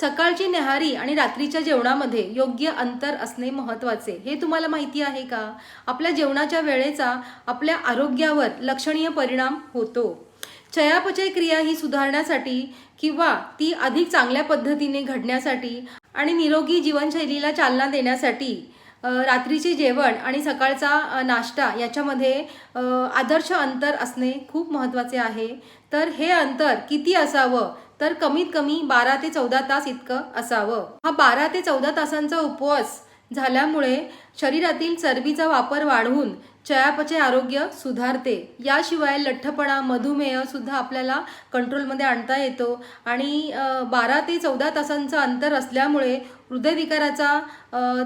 सकाळची न्याहारी आणि रात्रीच्या जेवणामध्ये योग्य अंतर असणे महत्त्वाचे. हे तुम्हाला माहिती आहे का? आपल्या जेवणाच्या वेळेचा आपल्या आरोग्यावर लक्षणीय परिणाम होतो. चयापचय क्रिया ही सुधारण्यासाठी किंवा ती अधिक चांगल्या पद्धतीने घडण्यासाठी आणि निरोगी जीवनशैलीला चालना देण्यासाठी रात्रीचे जेवण आणि सकाळचा नाश्ता याच्यामध्ये आदर्श अंतर असणे खूप महत्त्वाचे आहे. तर हे अंतर किती असावं? तर कमीत कमी बारा ते चौदा तास इतकं असावं. हा बारा ते चौदा तासांचा उपवास झाल्यामुळे शरीरातील चरबीचा वापर वाढवून चयापचय आरोग्य सुधारते. याशिवाय लठ्ठपणा मधुमेह सुद्धा आपल्याला कंट्रोलमध्ये आणता येतो. आणि बारा ते चौदा तासांचं अंतर असल्यामुळे हृदयविकाराचा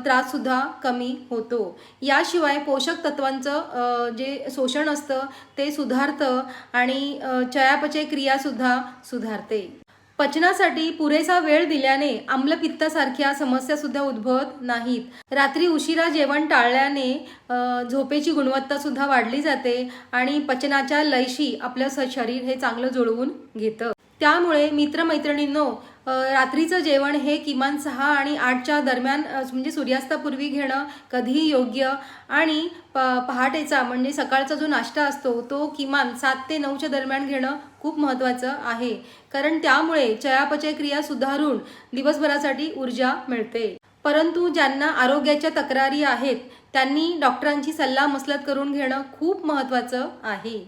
त्राससुद्धा कमी होतो. याशिवाय पोषक तत्वांचं जे शोषण असतं ते सुधारतं आणि चयापचय क्रियासुद्धा सुधारते. पचनासाठी पुरेसा वेळ दिल्याने आम्लपित्तासारख्या समस्या सुद्धा उद्भवत नाहीत. रात्री उशिरा जेवण टाळल्याने झोपेची गुणवत्ता सुद्धा वाढली जाते आणि पचनाच्या लयशी आपलं शरीर हे चांगलं जुळवून घेतं. त्यामुळे मित्रमैत्रिणींनो रात्रीचं जेवण हे किमान सहा आणि आठच्या दरम्यान म्हणजे सूर्यास्तापूर्वी घेणं कधीही योग्य. आणि प पहाटेचा म्हणजे सकाळचा जो नाश्ता असतो तो किमान सात ते नऊच्या दरम्यान घेणं खूप महत्त्वाचं आहे. कारण त्यामुळे चयापचय क्रिया सुधारून दिवसभरासाठी ऊर्जा मिळते. परंतु ज्यांना आरोग्याच्या तक्रारी आहेत त्यांनी डॉक्टरांची सल्ला मसलत करून घेणं खूप महत्त्वाचं आहे.